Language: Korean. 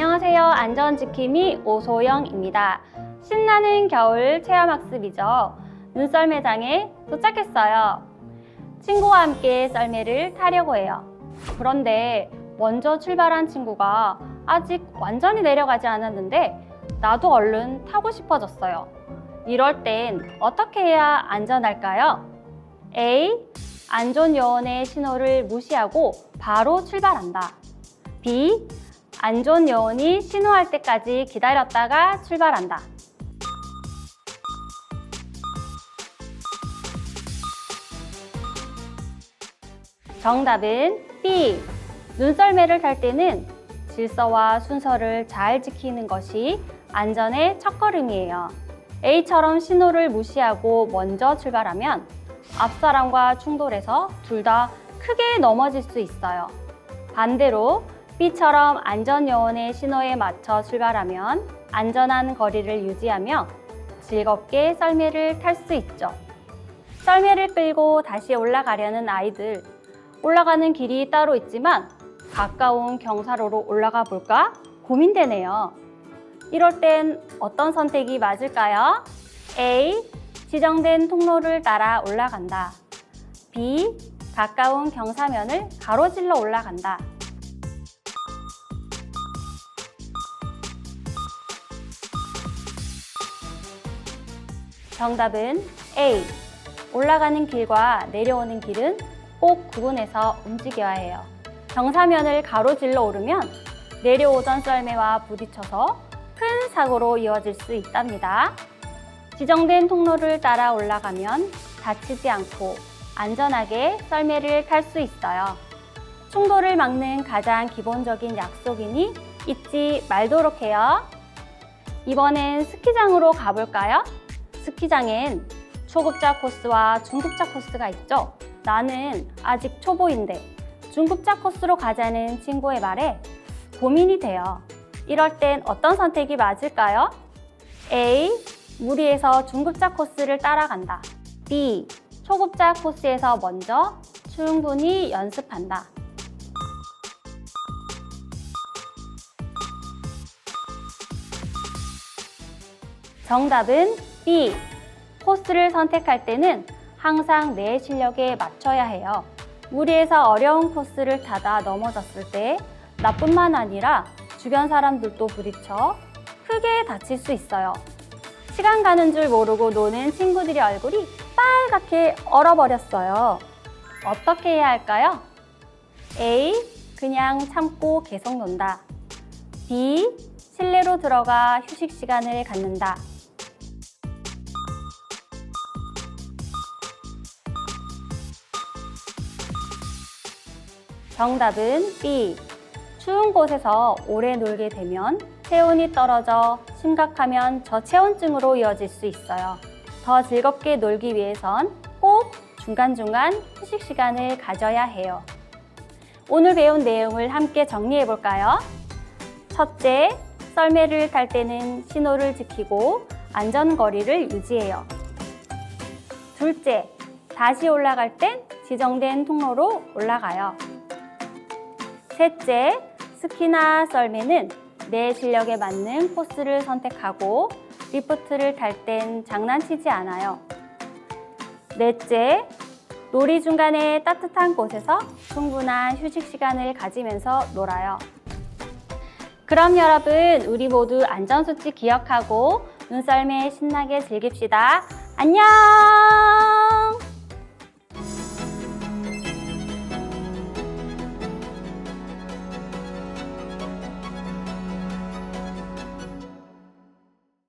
안전지킴이 오소영입니다. 신나는 겨울 체험학습이죠. 눈썰매 장에 도착했어요. 친구와 함께 썰매를 타려고 해요. 그런데 먼저 출발한 친구가 아직 완전히 내려가지 않았는데 나도 얼른 타고 싶어졌어요. 이럴 땐 어떻게 해야 안전할까요? A. 안전요원의 신호를 무시하고 바로 출발한다. B. 안전요원이 신호할 때까지 기다렸다가 출발한다. 정답은 B. 눈썰매를 탈 때는 질서와 순서를 잘 지키는 것이 안전의 첫걸음이에요. A처럼 신호를 무시하고 먼저 출발하면 앞사람과 충돌해서 둘 다 크게 넘어질 수 있어요. 반대로 B처럼 안전요원의 신호에 맞춰 출발하면 안전한 거리를 유지하며 즐겁게 썰매를 탈 수 있죠. 썰매를 끌고 다시 올라가려는 아이들. 올라가는 길이 따로 있지만 가까운 경사로로 올라가 볼까 고민되네요. 이럴 땐 어떤 선택이 맞을까요? A. 지정된 통로를 따라 올라간다. B. 가까운 경사면을 가로질러 올라간다. 정답은 A. 올라가는 길과 내려오는 길은 꼭 구분해서 움직여야 해요. 경사면을 가로질러 오르면 내려오던 썰매와 부딪혀서 큰 사고로 이어질 수 있답니다. 지정된 통로를 따라 올라가면 다치지 않고 안전하게 썰매를 탈 수 있어요. 충돌을 막는 가장 기본적인 약속이니 잊지 말도록 해요. 이번엔 스키장으로 가볼까요? 스키장엔 초급자 코스와 중급자 코스가 있죠. 나는 아직 초보인데 중급자 코스로 가자는 친구의 말에 고민이 돼요. 이럴 땐 어떤 선택이 맞을까요? A. 무리해서 중급자 코스를 따라간다. B. 초급자 코스에서 먼저 충분히 연습한다. 정답은 B. 코스를 선택할 때는 항상 내 실력에 맞춰야 해요. 무리해서 어려운 코스를 타다 넘어졌을 때 나뿐만 아니라 주변 사람들도 부딪혀 크게 다칠 수 있어요. 시간 가는 줄 모르고 노는 친구들의 얼굴이 빨갛게 얼어버렸어요. 어떻게 해야 할까요? A. 그냥 참고 계속 논다. B. 실내로 들어가 휴식 시간을 갖는다. 정답은 B. 추운 곳에서 오래 놀게 되면 체온이 떨어져 심각하면 저체온증으로 이어질 수 있어요. 더 즐겁게 놀기 위해선 꼭 중간중간 휴식 시간을 가져야 해요. 오늘 배운 내용을 함께 정리해 볼까요? 첫째, 썰매를 탈 때는 신호를 지키고 안전거리를 유지해요. 둘째, 다시 올라갈 땐 지정된 통로로 올라가요. 셋째, 스키나 썰매는 내 실력에 맞는 코스를 선택하고 리프트를 탈땐 장난치지 않아요. 넷째, 놀이 중간에 따뜻한 곳에서 충분한 휴식 시간을 가지면서 놀아요. 그럼 여러분, 우리 모두 안전수칙 기억하고 눈썰매 신나게 즐깁시다. 안녕!